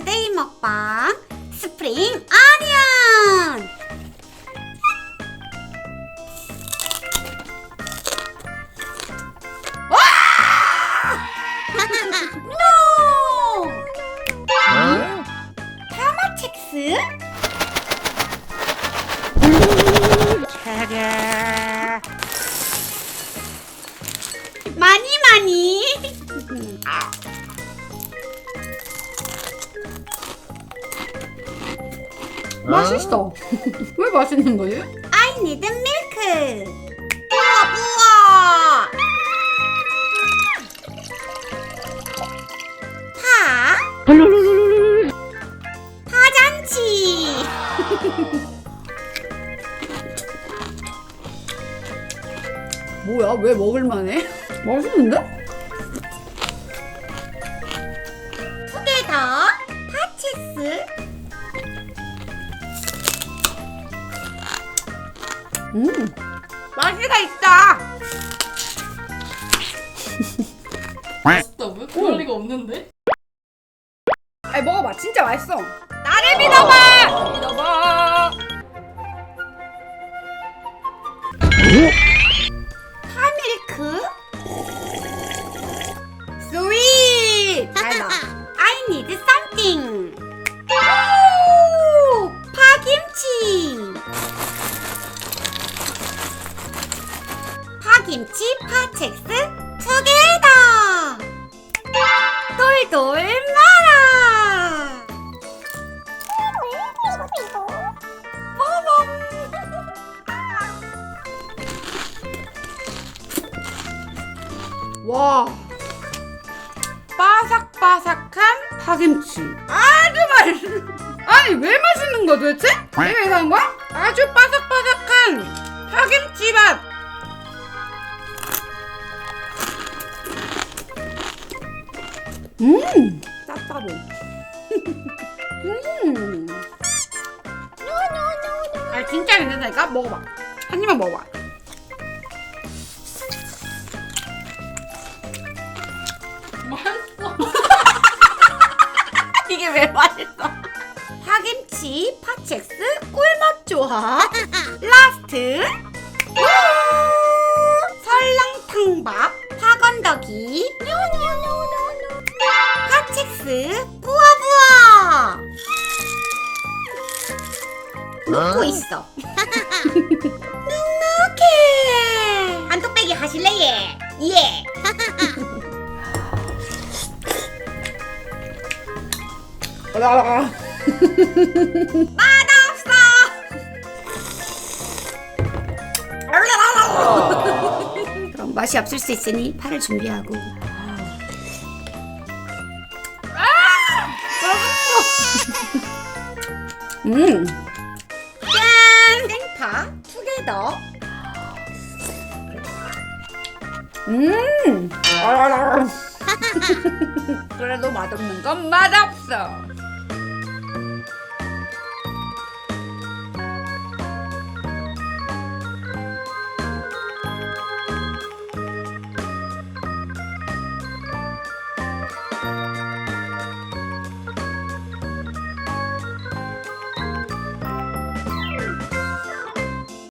투데이 먹방 스프링 아니언! 와! 노! 파마첵스? 차가 맛있어. 왜 맛있는 거지? I need milk. 부어 부어. 파. 파잔치. 뭐야? 왜 먹을만해? 맛있는데? 음. 맛이가 있다. 맛있다 왜? 그럴 리가 없는데? 아니 먹어봐. 진짜 맛있어. 나를 믿어봐. 믿어봐. 김치 파첵스 투게더. 돌돌 말아. 와. 바삭바삭한 파김치. 아주 맛있어. 아니 왜 맛있는 거야 도대체? 내가 이상한 거야? 아주 바삭바삭 음, 짭짜보. 음. 아 진짜 괜찮다니까? 먹어봐. 한 입만 먹어봐. 맛있어. 이게 왜 맛있어? 파김치 파첵스 꿀맛 조합 라스트 우! 설렁탕밥 파건더기 파첵스 부어부어. 먹고 있어. 눅눅해. 한뚝배기 하실래 예? 예. 맛없어. 그럼 맛이 없을 수 있으니 파를 준비하고 음. 짠! 생파 투게더 음. 그래도 맛없는 건 맛없어.